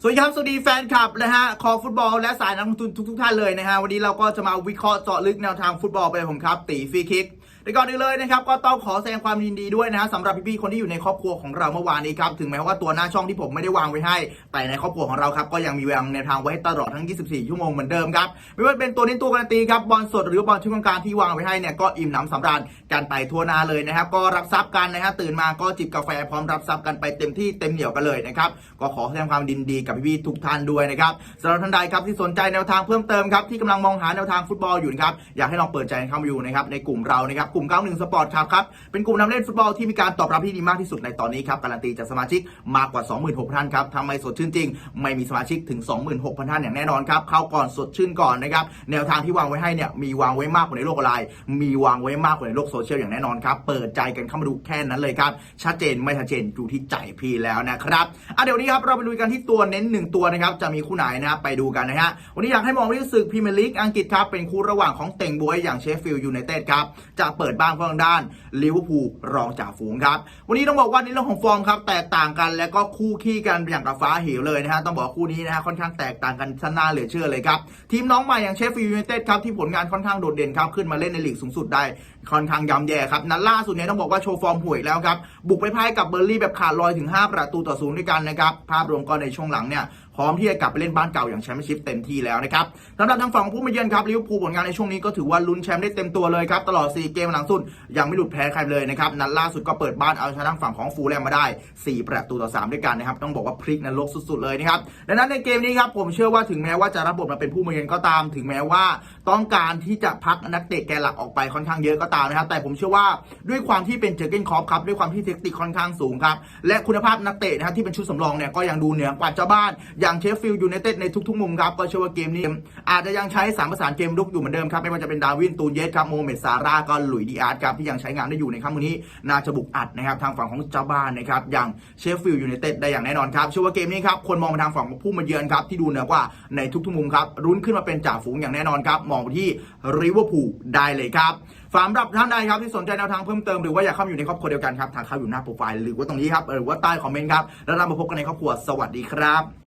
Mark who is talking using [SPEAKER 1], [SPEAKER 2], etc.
[SPEAKER 1] สวัสดีครับ สวัสดีแฟนคลับนะฮะคอฟุตบอลและสายนักลงทุนทุกๆท่านเลยนะฮะวันนี้เราก็จะมาวิเคราะห์เจาะลึกแนวทางฟุตบอลไปผมครับ ตีฟรีคิก แต่ก่อนอื่นเลยนะครับก็ต้องขอแสดงความยินดีด้วยนะฮะสำหรับพี่ๆคนที่อยู่ในครอบครัวของเราเมื่อวานนี้ครับถึงแม้ว่าตัวหน้าช่องที่ผมไม่ได้วางไว้ให้ แต่ในครอบครัวของเราครับก็ยังมีวางแนวทางไว้ให้ตลอดทั้ง 24 ชั่วโมงเหมือนเดิมครับไม่ว่าเป็นตัวนี้ตัวการันตีครับบอลสดหรือบอลชุดกลางที่วางไว้ให้เนี่ยก็อิ่มหนำสำราญกันไปทั่วหน้าเลยนะครับก็รับทรัพย์กันนะฮะตื่นมาก็จิบกาแฟพร้อมรับทรัพย์กันไปเต็มที่เต็มเหนียวกันเลยนะครับก็ขอแสดงความยินดีกับพี่ๆทุกท่านด้วยนะครับสำหรับท่านใดครับที่สนใจแนวทางเพิ่มเติมครับที่กำลังมองหาแนวทางฟุตบอลอยู่นะครับอยากให้ลองเปิดใจเข้ามาอยู่นะครับในกลุ่มเรานะครับลุ่ม91สปอร์ตครับครับ เป็นกลุ่มนำเล่นฟุตบอลที่มีการตอบรับที่ดีมากที่สุดในตอนนี้ครับ การันตีจากสมาชิกมากกว่า 26,000ท่านครับทำไมสดชื่นจริง ไม่มีสมาชิกถึง 26,000ท่านอย่างแน่นอนครับ เข้าก่อนสดชื่นก่อนนะครับ แนวทางที่วางไว้ให้เนี่ย มีวางไว้มากกว่าในโลกออนไลน์ มีวางไว้มากกว่าในโลกโซเชียลอย่างแน่นอนครับ เปิดใจกันเข้ามาดูแค่นั้นเลยครับ ชัดเจนไม่ชัดเจนอยู่ที่ใจพี่แล้วนะครับอะเดี๋ยวนนี้ครับเราไปดูกันที่ตัวเน้นหนึ่งตัวนะครับ จะมีคู่ไหนนะครับไปดูกันนะฮะ วันนี้อยากให้มองไปที่ศึกพรีเมียร์ลีกอังกฤษครับ เป็นคู่ระหว่างของเต่งบวยอย่างเชฟฟิลด์ยูไนเต็ดครับจะเปิดบ้านเพื่อทางด้านลิเวอร์พูลรองจ่าฝูงครับ วันนี้ต้องบอกว่าในเรื่องของฟอร์มครับแตกต่างกันและก็คู่ขี้กันอย่างกับฟ้าเหวเลยนะฮะต้องบอกคู่นี้นะฮะค่อนข้างแตกต่างกันชนะเหลือเชื่อเลยครับทีมน้องใหม่อย่างเชฟฟิลด์ยูไนเต็ดครับที่ผลงานค่อนข้างโดดเด่นครับขึ้นมาเล่นในลีกสูงสุดได้ค่อนข้างยำแย่ครับนัดล่าสุดเนี่ยต้องบอกว่าโชว์ฟอร์มห่วยแล้วครับบุกไปพ่ายกับเบอร์ลี่แบบขาดลอยถึง 5 ประตูต่อศูนย์ด้วยกันนะครับภาพรวมก็ในช่วงหลังเนี่ย พร้อมที่จะกลับไปเล่นบ้านเก่าอย่างแชมเปี้ยนชิพเต็มที่แล้วนะครับสำหรับทางฝั่งของผู้มาเยือนครับลิเวอร์พูลผลงานในช่วงนี้ก็ถือว่าลุ้นแชมป์ได้เต็มตัวเลยครับตลอด 4 เกมหลังสุดยังไม่หลุดแพ้ใครเลยนะครับนัดล่าสุดก็เปิดบ้านเอาชนะทางฝั่งของฟูลแลมมาได้ 4 ประตูต่อ 3 ด้วยกันนะครับต้องบอกว่าพลิกนรกสุดๆเลยนะครับดังนั้นในเกมนี้ครับผมเชื่อว่าถึงแม้ว่าจะรับบทมาเป็นผู้มาเยือนก็ตาม ถึงแม้ว่าต้องการที่จะพักนักเตะแกนหลักออกไปค่อนข้างเยอะก็ตามนะครับแต่ผมเชื่อว่าด้วยความที่เป็นเจอร์เกนคอปครับด้วยความที่เทคนิคค่อนข้างสูงครับและคุณภาพนักเตะนะครับที่เป็นชุดสำรองเนี่ยก็ยังดูเหนือกว่าเจ้าบ้านอย่างเชฟฟิลด์ยูไนเต็ดในทุกๆมุมครับก็เชื่อว่าเกมนี้ อาจจะยังใช้สามประสานเกมรุกอยู่เหมือนเดิมครับไม่ว่าจะเป็นดาวินตูนเยสครับโมเมดซาร่าก็หลุยดีอาร์ตครับที่ยังใช้งานได้อยู่ในครั้งนี้น่าจะบุกอัดนะครับทางฝั่งของเจ้าบ้านนะครับอย่างเชฟฟิลด์ยูไนเต็ดได้อย่างแน่นอนครับเชื่อว่าเกมนี้ครับคนมองไปทางฝั่งของผู้มาเยือนครับที่ดูเหนือกว่าในทุกๆมุมครับรุ้นขึ้นมาเป็นจ่าฝูงอย่างแน่นอนครับมองไปที่ริเวอร์พูลได้เลยครับสำหรับท่านใดครับที่สนใจแนวทางเพิ่มเติมหรือว่าอยากเข้ามาอยู่ในครอบครัวเดียวกันครับทางเข้าอยู่หน้าโปรไฟล์หรือว่าตรงนี้ครับหรือว่าใต้คอมเมนต์ครับแล้วเรามาพบกันในครอบครัวสวัสดีครับ